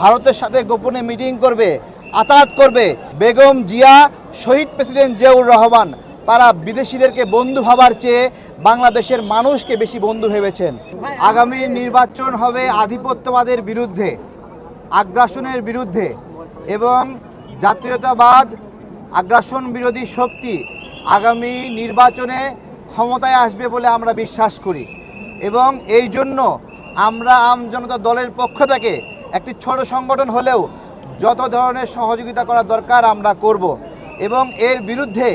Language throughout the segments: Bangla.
ভারতের সাথে গোপনে মিটিং করবে, আতাত করবে বেগম জিয়া, শহীদ প্রেসিডেন্ট জিয়াউর রহমান। তারা বিদেশিদেরকে বন্ধু ভাবার চেয়ে বাংলাদেশের মানুষকে বেশি বন্ধু ভেবেছেন। আগামী নির্বাচন হবে আধিপত্যবাদের বিরুদ্ধে, আগ্রাসনের বিরুদ্ধে এবং জাতীয়তাবাদ, আগ্রাসন বিরোধী শক্তি আগামী নির্বাচনে ক্ষমতায় আসবে বলে আমরা বিশ্বাস করি। এবং এই জন্য আমরা আম জনতা দলের পক্ষ থেকে একটি ছোট সংগঠন হলেও যত ধরনের সহযোগিতা করা দরকার আমরা করব। এবং এর বিরুদ্ধে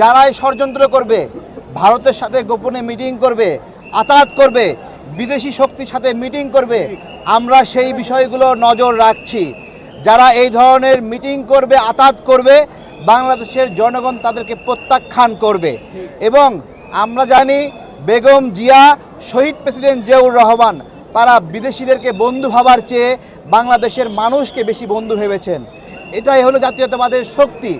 যারাই ষড়যন্ত্র করবে, ভারতের সাথে গোপনে মিটিং করবে, আতাত করবে, বিদেশি শক্তির সাথে মিটিং করবে, আমরা সেই বিষয়গুলো নজর রাখছি। যারা এই ধরনের মিটিং করবে, আতাত করবে, বাংলাদেশের জনগণ তাদেরকে প্রত্যাখ্যান করবে। এবং আমরা জানি বেগম জিয়া, শহীদ প্রেসিডেন্ট জিয়াউর রহমান তারা বিদেশিদেরকে বন্ধু ভাবার চেয়ে বাংলাদেশের মানুষকে বেশি বন্ধু ভেবেছেন। এটাই হলো জাতীয়তাবাদের শক্তি।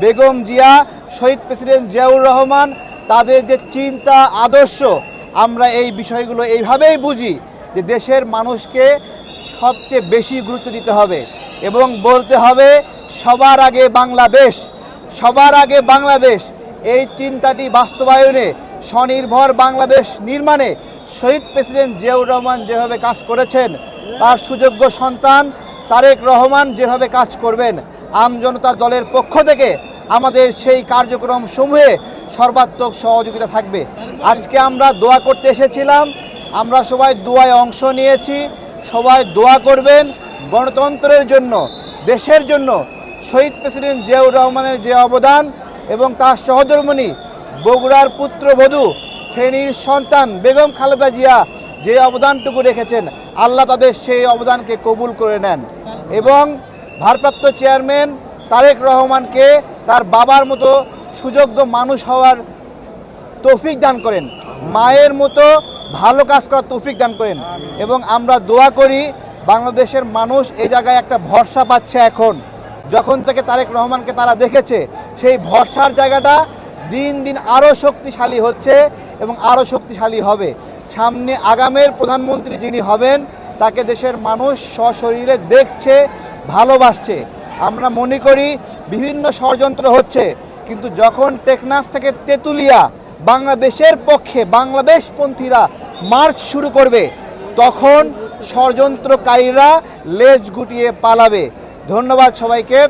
বেগম জিয়া, শহীদ প্রেসিডেন্ট জিয়াউর রহমান, তাদের যে চিন্তা, আদর্শ, আমরা এই বিষয়গুলো এইভাবেই বুঝি যে দেশের মানুষকে সবচেয়ে বেশি গুরুত্ব দিতে হবে এবং বলতে হবে, সবার আগে বাংলাদেশ, সবার আগে বাংলাদেশ। এই চিন্তাটি বাস্তবায়নে স্বনির্ভর বাংলাদেশ নির্মাণে শহীদ প্রেসিডেন্ট জিয়াউর রহমান যেভাবে কাজ করেছেন, তার সুযোগ্য সন্তান তারেক রহমান যেভাবে কাজ করবেন আমজনতা দলের পক্ষ থেকে আমাদের সেই কার্যক্রম সমূহে সর্বাত্মক সহযোগিতা থাকবে। আজকে আমরা দোয়া করতে এসেছিলাম, আমরা সবাই দোয়ায় অংশ নিয়েছি, সবাই দোয়া করবেন গণতন্ত্রের জন্য, দেশের জন্য। শহীদ প্রেসিডেন্ট জিয়াউর রহমানের যে অবদান এবং তার সহধর্মণি বগুড়ার পুত্রবধূ ফেনীর সন্তান বেগম খালেদা জিয়া যে অবদানটুকু রেখেছেন, আল্লাহ তাদের সেই অবদানকে কবুল করে নেন। এবং ভারপ্রাপ্ত চেয়ারম্যান তারেক রহমানকে তার বাবার মতো সুযোগ্য মানুষ হওয়ার তৌফিক দান করেন। মায়ের মতো ভালো কাজ করার তৌফিক দান করেন। এবং আমরা দোয়া করি, বাংলাদেশের মানুষ এই জায়গায় একটা ভরসা পাচ্ছে এখন। যখন থেকে তারেক রহমানকে তারা দেখেছে, সেই ভরসার জায়গাটা দিন দিন আরও শক্তিশালী হচ্ছে। এবং আরও শক্তিশালী হবে। সামনে আগামের প্রধানমন্ত্রী যিনি হবেন, তাকে দেশের মানুষ সশরীরে দেখছে, ভালোবাসছে। আমরা মনে করি বিভিন্ন ষড়যন্ত্র হচ্ছে, কিন্তু যখন টেকনাফ থেকে তেঁতুলিয়া বাংলাদেশের পক্ষে বাংলাদেশপন্থীরা মার্চ শুরু করবে, তখন ষড়যন্ত্রকারীরা লেজ গুটিয়ে পালাবে। ধন্যবাদ সবাইকে।